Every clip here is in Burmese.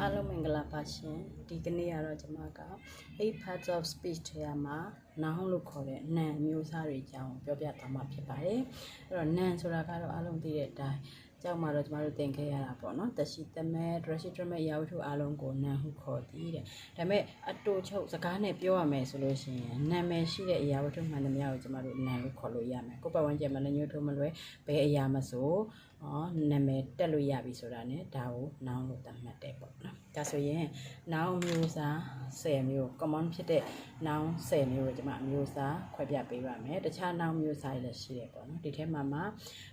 အားလုံးမင်္ဂလာပါရှင်ဒီကနေ့ကတော့ကျွန်မက eight parts of speech ထဲမှာ noun လို့ခေါ်တဲ့နာမ်မျိုးစားတွေအကြောင်းပြောပြသွားမှာဖြစ်ပါတယ်အဲ့တော့နာမ်ဆိုတာကတော့အားလုံးသိတဲ့အတိုင်းကြောက်မှာတော့ကျမတို့သင်ခဲ့ရတာပေါ့နော်တရှိတမဲဒရရှိဒရမဲရာဝတ္ထုအားလုံးကိုနာမ်ဟုခေါ်သည်တဲ့ဒါပေမဲ့အတူချုပ်စကားနဲ့ပြောရမယ်ဆိုလို့ရှိရင်နာမည်ရှိတဲ့အရာဝတ္ထုမှန်သမျှကိုကျမတို့နာမ်လို့ခေါ်လို့ရမယ်ကိုယ်ပတ်ဝန်းကျင်မှာလည်းညှို့ထိုးမလွယ်ဘယ်အရာမဆိုဩနာမည်တက်လို့ရပြီဆိုတာ ਨੇ ဒါကို noun လို့သတ်မှတ်တယ်ပေါ့နော်ဒါဆိုရင် noun မျိုးစား10မျိုး common ဖြစ်တဲ့ noun 10မျိုးကိုကျွန်မအမျိုးစားခွဲပြပေးပါမယ်တခြား noun မျိုးစားတွေလည်းရှိတယ်ပေါ့နော်ဒီထဲမှာမှာ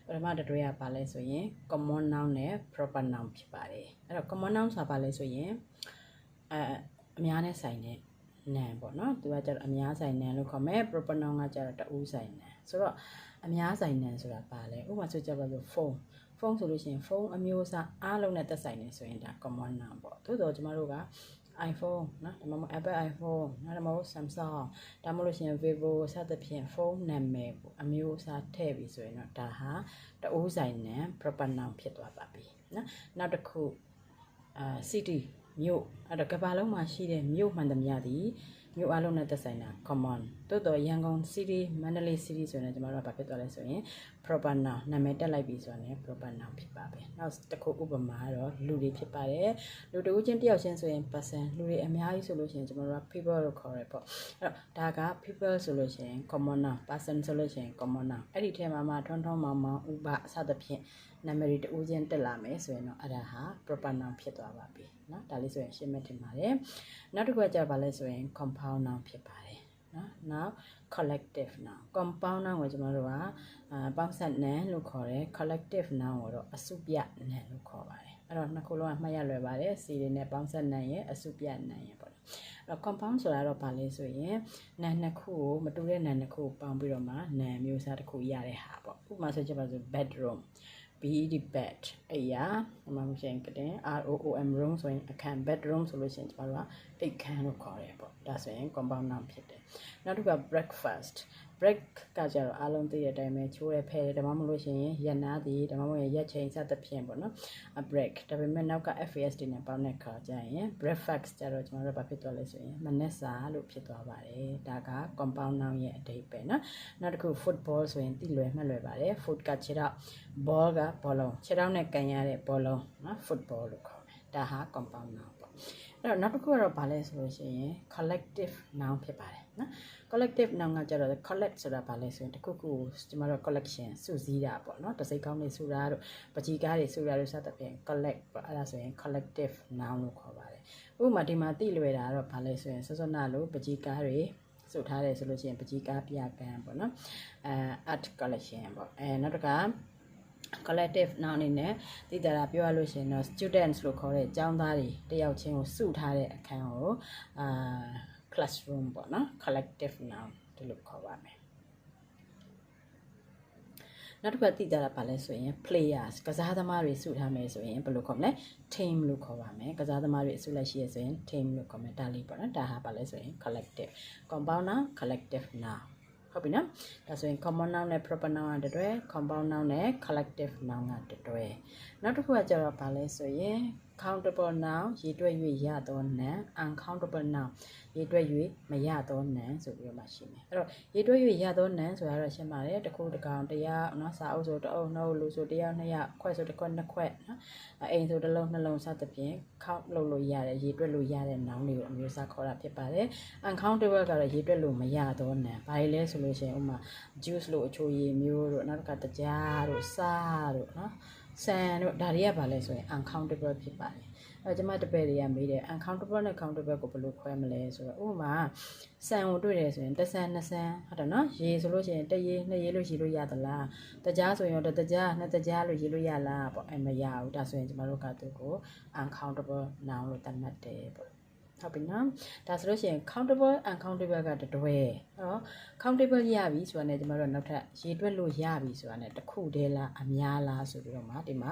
ပထမတစ်တွဲကပါလဲဆိုရင် common noun နဲ့ proper noun ဖြစ်ပါတယ်အဲ့တော့ common noun ဆိုတာပါလဲဆိုရင်အဲအများနဲ့ဆိုင်တဲ့နာမ်ပေါ့နော်သူကကျတော့အများဆိုင်နာမ်လို့ခေါ်မယ် proper noun ကကျတော့တဦးဆိုင်နာမ် ဆိုတော့အများဆိုင်နာမ်ဆိုတာပါလဲဥပမာဆိုကြပါစို့ဖုန်းဖုန်းဆိုလို့ရှိရင်ဖုန်းအမျိုးအစားအားလုံးနဲ့သက်ဆိုင်နေဆိုရင်ဒါ common noun ပေါ့သို့တော့ကျမတို့က iPhone နော်ဒါမှမဟုတ် Apple iPhone နော်ဒါမှမဟုတ် Samsung ဒါမှမဟုတ်ရှင် Vivo စသဖြင့်ဖုန်းနာမည်ပေါ့အမျိုးအစားထည့်ပြီးဆိုရင်တော့ဒါဟာတအိုးဆိုင်နဲ့ proper noun ဖြစ်သွားပါပြီနော်နောက်တစ်ခုအာ city မြို့အဲ့တော့ကမ္ဘာလုံးမှာရှိတဲ့မြို့မှန်သမျှသည် မြို့အလုံးနဲ့သက်ဆိုင်တာ common တိုးတော့ရန်ကုန် city မန္တလေး city ဆိုရင်ကျွန်တော်တို့ကဘာဖြစ်သွားလဲဆိုရင် proper noun နာမည်တက်လိုက်ပြီဆိုရင် proper noun ဖြစ်ပါပဲနောက်တစ်ခုဥပမာကတော့လူတွေဖြစ်ပါတယ်လူတဦးချင်းတယောက်ချင်းဆိုရင် person လူတွေအများကြီးဆိုလို့ရှိရင်ကျွန်တော်တို့က people လို့ခေါ်ရပေါ့အဲ့တော့ဒါက people ဆိုလို့ရှိရင် common noun person ဆိုလို့ရှိရင် common noun အဲ့ဒီထဲမှာမှထွန်းထွန်းမောင်မောင်ဥပအစသဖြင့်နာမည်တွေတဦးချင်းတက်လာမယ်ဆိုရင်တော့အဲ့ဒါဟာ proper noun ဖြစ်သွားပါပြီ နော်ဒါလေးဆိုရင်ရှင်းမဲ့တင်ပါတယ်နောက်တစ်ခုကကြပါလဲဆိုရင် compound noun ဖြစ်ပါတယ်နော် now collective noun compound noun ကိုကျွန်တော်တို့ကအာပေါင်းစပ် noun လို့ခေါ်တယ် collective noun ကိုတော့အစုပြ noun လို့ခေါ်ပါတယ်အဲ့တော့နှစ်ခုလုံးကမှတ်ရလွယ်ပါတယ်စီတွေနဲ့ပေါင်းစပ် noun ရဲ့အစုပြ noun ရဲ့ပေါ့အဲ့တော့ compound ဆိုတာတော့ဘာလဲဆိုရင် noun နှစ်ခုကိုမတူတဲ့ noun နှစ်ခုပေါင်းပြီးတော့မှ noun မျိုးစားတစ်ခုရတဲ့ဟာပေါ့ဥပမာဆိုကြပါစို့ bedroom bed အဲ့ရအမှမရှိရင်ကတဲ့ R O O M room ဆိုရင်အခန်း bedroom ဆိုလို့ရှိရင်ကျမတို့ကအိတ်ခန်းလို့ခေါ်တယ်ပေါ့ဒါဆိုရင် compound noun ဖြစ်တယ်နောက်တစ်ခုက breakfast break ကကြတော့အားလုံးသိတဲ့အတိုင်းပဲချိုးရဖဲတယ်ဒါမှမဟုတ်ရှင်ရက်နာသည်ဒါမှမဟုတ်ရက်ချိန်စသဖြင့်ပေါ့နော် a break ဒါပေမဲ့နောက်က FAS တွေနဲ့ပေါင်းတဲ့ခါကျရင် breakfast ကြတော့ကျွန်တော်တို့ဘာဖြစ်သွားလဲဆိုရင်မနက်စာလို့ဖြစ်သွားပါတယ်ဒါက compound noun ရဲ့အဓိပ္ပာယ်နော်နောက်တစ်ခု football ဆိုရင်တိလွယ်မှတ်လွယ်ပါတယ် foot ကခြေတော့ ball ကဘောလုံးခြေထောက်နဲ့ကန်ရတဲ့ဘောလုံးနော် football လို့ခေါ်တယ်ဒါဟာ compound noun ပေါ့အဲ့တော့နောက်တစ်ခုကတော့ဘာလဲဆိုလို့ရှိရင် collective noun ဖြစ်ပါတယ် နော် collective noun ကကြတော့ collect ဆိုတာဘာလဲဆိုရင်တစ်ခုခုကျမတို့ collection စုစည်းတာပေါ့နော်တစိတ်ကောင်းတွေစုတာတို့ပကြီကားတွေစုတာတို့စသဖြင့် collect ပေါ့အဲ့ဒါဆိုရင် collective noun လို့ခေါ်ပါတယ်ဥပမာဒီမှာသိလွယ်တာကတော့ဘာလဲဆိုရင်စောစောနာလို့ပကြီကားတွေစုထားတယ်ဆိုလို့ရှိရင်ပကြီကားပြကန်းပေါ့နော်အဲ art collection ပေါ့အဲနောက်တစ်ခါ collective noun အနေနဲ့သိကြတာပြောရလို့ရှိရင်တော့ students လို့ခေါ်တဲ့ကျောင်းသားတွေတယောက်ချင်းကိုစုထားတဲ့အခန်းကိုအာ classroom ပေါ့နော် collective noun ဒီလိုခေါ်ပါမယ်နောက်တစ်ခါသိကြတာပါလဲဆိုရင် players ကစားသမားတွေစုထားမယ်ဆိုရင်ဘယ်လိုခေါ်မလဲ team လို့ခေါ်ပါမယ်ကစားသမားတွေအစုလိုက်ရှိရဆိုရင် team လို့ခေါ်မယ်ဒါလေးပေါ့နော်ဒါဟာပါလဲဆိုရင် collective compound noun collective noun ဟုတ်ပြီနော်ဒါဆိုရင် common noun နဲ့ proper noun ကတတွဲ compound noun နဲ့ collective noun ကတတွဲနောက်တစ်ခုကကျတော့ဗာလဲဆိုရင် countable noun ရေးတွက်၍ရသော noun uncountable noun ရေးတွက်၍မရသော noun ဆိုပြီးတော့မှရှိမယ်အဲ့တော့ရေးတွက်၍ရသော noun ဆိုတာတော့ရှင်းပါတယ်တစ်ခုတစ်ကောင်တရားနော်စာအုပ်ဆိုတစ်အုပ်နှုတ်လူဆိုတရားနှစ်ရခွက်ဆိုတစ်ခွက်နှစ်ခွက်နော်အိမ်ဆိုတစ်လုံးနှလုံးစသဖြင့် count လုပ်လို့ရတယ်ရေးတွက်လို့ရတဲ့ noun တွေကိုအမျိုးအစားခေါ်တာဖြစ်ပါတယ် uncountable ကတော့ရေးတွက်လို့မရသော noun ဘာလဲဆိုလို့ရှိရင်ဥမာ juice လို့အချိုရည်မျိုးတို့နောက်တစ်ခါတကြားတို့စားတို့နော် ဆန်တို့ဒါတွေကဘာလဲဆိုရင် uncountable ဖြစ်ပါတယ်အဲကျွန်မတပည့်တွေကမေးတယ် uncountable နဲ့ countable ကိုဘယ်လိုခွဲမလဲဆိုတော့ဥပမာဆန်ကိုတွေ့တယ်ဆိုရင်တစ်ဆန်နှစ်ဆန်ဟုတ်တယ်နော်ရေဆိုလို့ရှိရင်တစ်ရေနှစ်ရေလို့ရေလို့ရသလားတကြားဆိုရင်တော့တကြားနှစ်တကြားလို့ရေလို့ရလားပေါ့အဲမရဘူးဒါဆိုရင်ကျွန်တော်တို့ကသူ့ကို uncountable noun လို့သတ်မှတ်တယ်ပေါ့ ဟုတ်ပြီနော်ဒါဆိုလို့ရှိရင် countable uncountable ကတတွဲနော် countable ရပြီဆိုတာနဲ့ကျမတို့နောက်ထပ်ရေးတွက်လို့ရပြီဆိုတာနဲ့တစ်ခုတည်းလားအများလားဆိုပြီးတော့မှဒီမှာ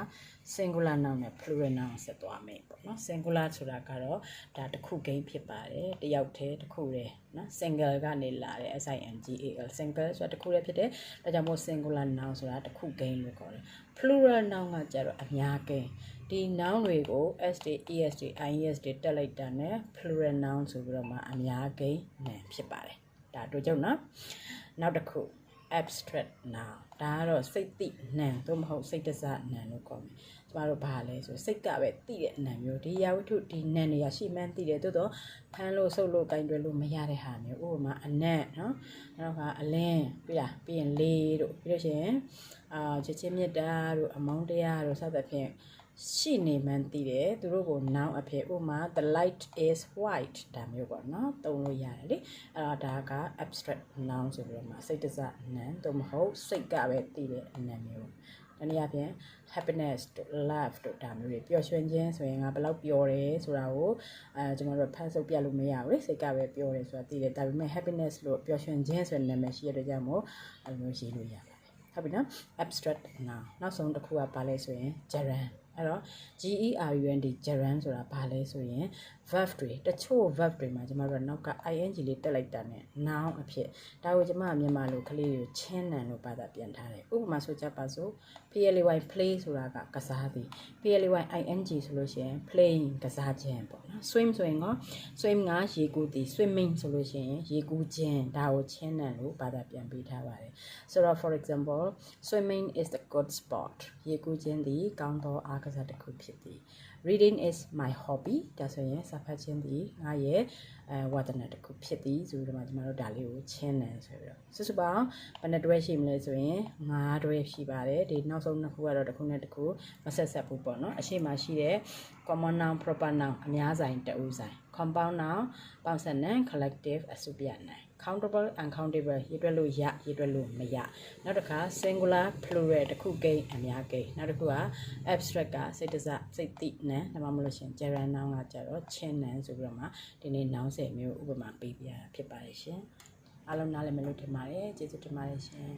singular noun နဲ့ plural noun ဆက်သွားမယ်ပေါ့နော် singular ဆိုတာကတော့ဒါတစ်ခုဂိမ်းဖြစ်ပါတယ်တယောက်တည်းတစ်ခုတည်းနော် single ကနေလာတဲ့ S I N G A L single ဆိုတာတစ်ခုတည်းဖြစ်တယ်ဒါကြောင့်မို့ singular noun ဆိုတာတစ်ခုဂိမ်းလို့ခေါ်တယ် plural noun ကကျတော့အများဂိမ်း ဒီ noun တွေကို s တွေ es တွေ ies တွေတက်လိုက်တာ ਨੇ plural noun ဆိုပြီးတော့မှအများကိန်းနာဖြစ်ပါတယ်ဒါတို့ကြောင့်နော်နောက်တစ်ခု abstract noun ဒါကတော့စိတ်သိနံသို့မဟုတ်စိတ်တစနံလို့ခေါ်မယ်ကျမတို့ဘာလဲဆိုစိတ်ကပဲသိတဲ့အနံမျိုးဒီရာဝတ္ထုဒီနံနေရရှိမှန်းသိတယ်သို့တော့ဖမ်းလို့ဆုပ်လို့ကင်တွယ်လို့မရတဲ့ဟာမျိုးဥပမာအနံ့နော်နောက်ကအလင်းပြရပြီးရင်လေးတို့ပြီးလို့ရှိရင်အာချစ်ချင်းမြတ်တာတို့အမောင်းတရားတို့စသဖြင့် ရှိနေမှန်းသိတယ်သူတို့ကို noun အဖြစ်ဥပမာ the light is white ဒါမျိုးပေါ့နော်သုံးလို့ရတယ်လေအဲ့တော့ဒါက abstract noun ဆိုပြီးတော့မှစိတ်တစနံသို့မဟုတ်စိတ်ကပဲသိတဲ့အနံမျိုးတနည်းအားဖြင့် happiness တို့ love တို့ဒါမျိုးတွေပျော်ရွှင်ခြင်းဆိုရင်ငါဘယ်လောက်ပျော်တယ်ဆိုတာကိုအဲကျွန်တော်တို့ဖတ်ဆုပ်ပြလို့မရဘူးလေစိတ်ကပဲပျော်တယ်ဆိုတာသိတယ်ဒါပေမဲ့ happiness လို့ပျော်ရွှင်ခြင်းဆိုတဲ့နာမည်ရှိရတဲ့ကြောင့်မို့အဲလိုမျိုးရေးလို့ရပါတယ်ဟုတ်ပြီနော် abstract noun နောက်ဆုံးတစ်ခုကဘာလဲဆိုရင် gerund အဲ့တော့ GERUND gerund ဆိုတာဘာလဲဆိုရင် verb တွေတချို့ verb တွေမှာကျမတို့ကနောက်က ing လေးတက်လိုက်တာနဲ့ noun အဖြစ်ဒါကိုကျမမြန်မာလိုကလေးကိုချင်းနံလို့ဘာသာပြန်ထားတယ်ဥပမာဆိုကြပါစို့ PLY play ဆိုတာကကစားသည် PLY ing ဆိုလို့ရှိရင် playing ကစားခြင်းပေါ့နော် swim ဆိုရင်က swim ကရေကူးသည် swimming ဆိုလို့ရှိရင်ရေကူးခြင်းဒါကိုချင်းနံလို့ဘာသာပြန်ပေးထားပါတယ်ဆိုတော့ for example swimming is the good sport ရေကူးခြင်းသည်ကောင်းသောအားကစားတစ်ခုဖြစ်သည် reading is my hobby ဒါဆိုရင်စာဖတ်ခြင်းသည်ငါရဲ့အဲဝါသနာတစ်ခုဖြစ်သည်ဆိုပြီးတော့မှကျွန်တော်တို့ဒါလေးကိုချင်းတယ်ဆိုပြီးတော့စုစုပေါင်းဘယ်နှစ်တွဲရှိမလဲဆိုရင်၅တွဲရှိပါတယ်ဒီနောက်ဆုံးနှစ်ခုကတော့တစ်ခုနဲ့တစ်ခုမဆက်ဆက်ဘူးပေါ့နော်အရှိမရှိတဲ့ common noun proper noun အများဆိုင်တဦးဆိုင် compound noun ပေါင်းစပ်နံ collective အစုပြနံ countable uncountable ရေးတွက်လို့ရရေးတွက်လို့မရနောက်တစ်ခါ singular plural တစ်ခုကိန်းအများကိန်းနောက်တစ်ခုက abstract ကစိတ်တစစိတ်တိနံဒါမှမဟုတ်လို့ရှရင် gerund noun ကကြတော့ချင်းနံဆိုပြီးတော့မှဒီနေ့ noun 10မျိုးဥပမာပေးပြရတာဖြစ်ပါတယ်ရှင်အားလုံးနားလည်မယ်လို့ထင်ပါတယ်ကျေးဇူးတင်ပါတယ်ရှင်